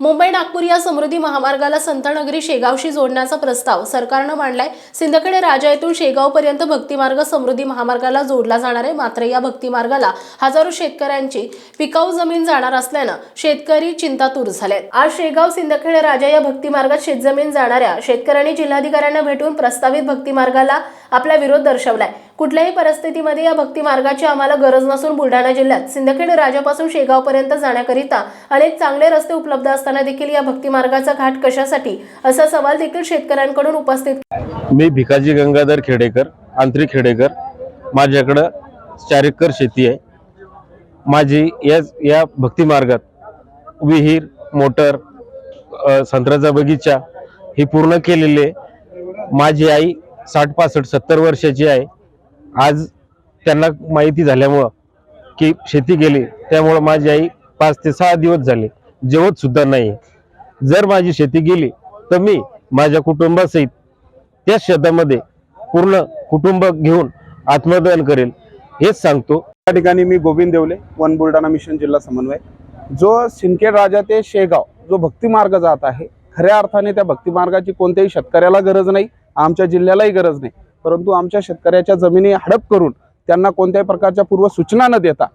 मुंबई नागपूर या समृद्धी महामार्गाला संतनगरी शेगावशी जोडण्याचा प्रस्ताव सरकारनं मांडलाय. सिंदखेड राजा येथून शेगावपर्यंत भक्तिमार्ग समृद्धी महामार्गाला जोडला जाणार आहे. मात्र या भक्तिमार्गाला हजारो शेतकऱ्यांची पिकाऊ जमीन जाणार असल्यानं शेतकरी चिंतातूर झालेत. आज शेगाव सिंदखेड राजा या भक्तिमार्गात शेतजमीन जाणाऱ्या शेतकऱ्यांनी जिल्हाधिकाऱ्यांना भेटून प्रस्तावित भक्तिमार्गाला आपला विरोध दर्शवलाय. कुठल्याही परिस्थितीमध्ये या भक्तिमार्गाची आम्हाला गरज नसून बुलढाणा जिल्ह्यात सिंदखेड राजापासून शेगावपर्यंत जाण्याकरिता अनेक चांगले रस्ते उपलब्ध असताना देखील या भक्तिमार्गाचा घाट कशासाठी असा सवाल देखील शेतकऱ्यांकडून उपस्थित मी भिकाजी गंगाधर खेडेकर आंतरिक खेडेकर. माझ्याकडं चार एकर शेती आहे. माझी या या भक्तिमार्गात विहीर मोटर संत्र्याचा बगीचा ही पूर्ण केलेली आहे. माझी आई साठ पासष्ट सत्तर वर्षाची आहे. आज त्यांना माहिती झाल्यामुळं की शेती गेली त्यामुळं माझी आई पाच ते सहा दिवस झाले जेवत सुद्धा नाही. जर माझी शेती गेली तर मी माझ्या कुटुंबासहित त्या शेतामध्ये पूर्ण कुटुंब घेऊन आत्मदान करेल हेच सांगतो. त्या ठिकाणी मी गोविंद देवले वन बुलढाणा मिशन जिल्हा समन्वय. जो सिंदखेड राजा ते शेगाव जो भक्तिमार्ग जात आहे खऱ्या अर्थाने त्या भक्तिमार्गाची कोणत्याही शेतकऱ्याला गरज नाही आमच्या जिल्ह्यालाही गरज नाही. परंतु आमच्या शेतकऱ्याच्या जमिनी हडप करून त्यांना कोणत्याही प्रकारच्या पूर्व सूचना न देता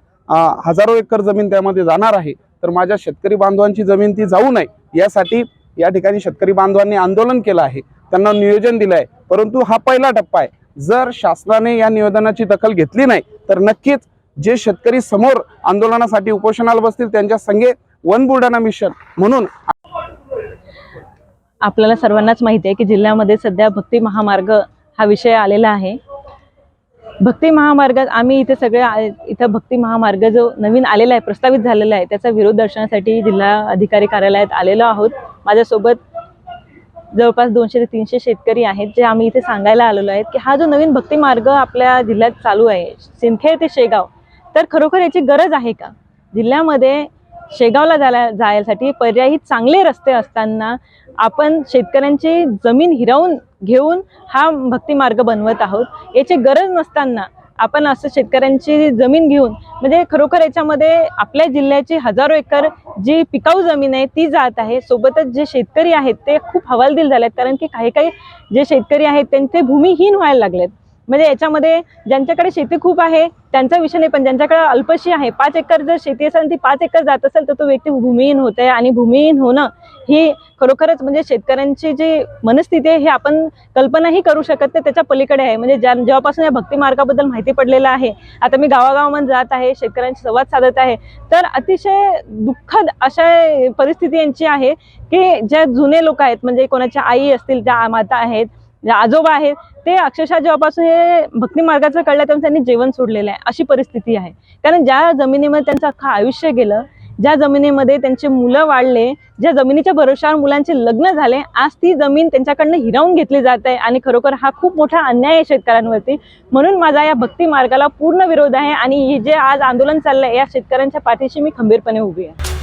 हजारो एकर जमीन त्यामध्ये जाणार आहे. तर माझ्या शेतकरी बांधवांची जमीन ती जाऊ नये यासाठी या ठिकाणी शेतकरी बांधवांनी आंदोलन केलं आहे. त्यांना नियोजन दिलं आहे परंतु हा पहिला टप्पा आहे. जर शासनाने या नियोजनाची दखल घेतली नाही तर नक्कीच जे शेतकरी समोर आंदोलनासाठी उपोषणाला बसतील त्यांच्या संघे वन बुलढाणा मिशन म्हणून आपल्याला सर्वांनाच माहिती आहे की जिल्ह्यामध्ये सध्या भक्ती महामार्ग हा विषय आलेला आहे. भक्ती महामार्गात आम्ही इथे सगळे इथं भक्ती महामार्ग जो नवीन आलेला आहे प्रस्तावित झालेला आहे त्याचा विरोध दर्शनासाठी जिल्हा अधिकारी कार्यालयात आलेलो आहोत. माझ्यासोबत जवळपास दोनशे ते तीनशे शेतकरी आहेत जे आम्ही इथे सांगायला आलेलो आहेत की हा जो नवीन भक्ती मार्ग आपल्या जिल्ह्यात चालू आहे सिंदखेड ते शेगाव तर खरोखर याची गरज आहे का? जिल्ह्यामध्ये शेगावला जायला जायसाठी पर्यायी चांगले रस्ते असताना आपण शेतकऱ्यांची जमीन हिरावून घेऊन हा भक्ती मार्ग बनवत आहोत. याची गरज नसताना आपण असं शेतकऱ्यांची जमीन घेऊन म्हणजे खरोखर याच्यामध्ये आपल्या जिल्ह्याची हजारो एकर जी पिकाऊ जमीन आहे ती जात आहे. सोबतच जे शेतकरी आहेत ते खूप हवालदिल झाले आहेत कारण की काही काही जे शेतकरी आहेत त्यांचे भूमिहीन व्हायला लागलेत. म्हणजे याच्यामध्ये ज्यांच्याकडे शेती खूप आहे त्यांचा विषय नाही पण ज्यांच्याकडे अल्पशी आहे पाच एकर जर शेती असेल आणि ती पाच एकर जात असेल तर तो व्यक्ती भूमिहीन होत आहे आणि भूमिहीन होणं ही खरोखरच म्हणजे शेतकऱ्यांची जी मनस्थिती आहे हे आपण कल्पनाही करू शकत नाही त्याच्या पलीकडे आहे. म्हणजे ज्या जेव्हापासून या भक्ती मार्गाबद्दल माहिती पडलेलं आहे आता मी गावागावामध्ये जात आहे शेतकऱ्यांशी संवाद साधत आहे तर अतिशय दुःखद अशा परिस्थिती यांची आहे की ज्या जुने लोक आहेत म्हणजे कोणाच्या आई असतील ज्या माता आहेत आजोबा आहेत ते अक्षरशः जेव्हापासून हे भक्ती मार्गाचं कळलं तेव्हा त्यांनी जेवण सोडलेलं आहे. अशी परिस्थिती आहे. कारण ज्या जमिनीमध्ये त्यांचं अख्खं आयुष्य गेलं ज्या जमिनीमध्ये त्यांचे मुलं वाढले ज्या जमिनीच्या भरोशावर मुलांचे लग्न झाले आज ती जमीन त्यांच्याकडनं हिरावून घेतली जात आहे आणि खरोखर हा खूप मोठा अन्याय आहे शेतकऱ्यांवरती. म्हणून माझा या भक्ती मार्गाला पूर्ण विरोध आहे आणि हे जे आज आंदोलन चाललंय या शेतकऱ्यांच्या पाठीशी मी खंबीरपणे उभी आहे.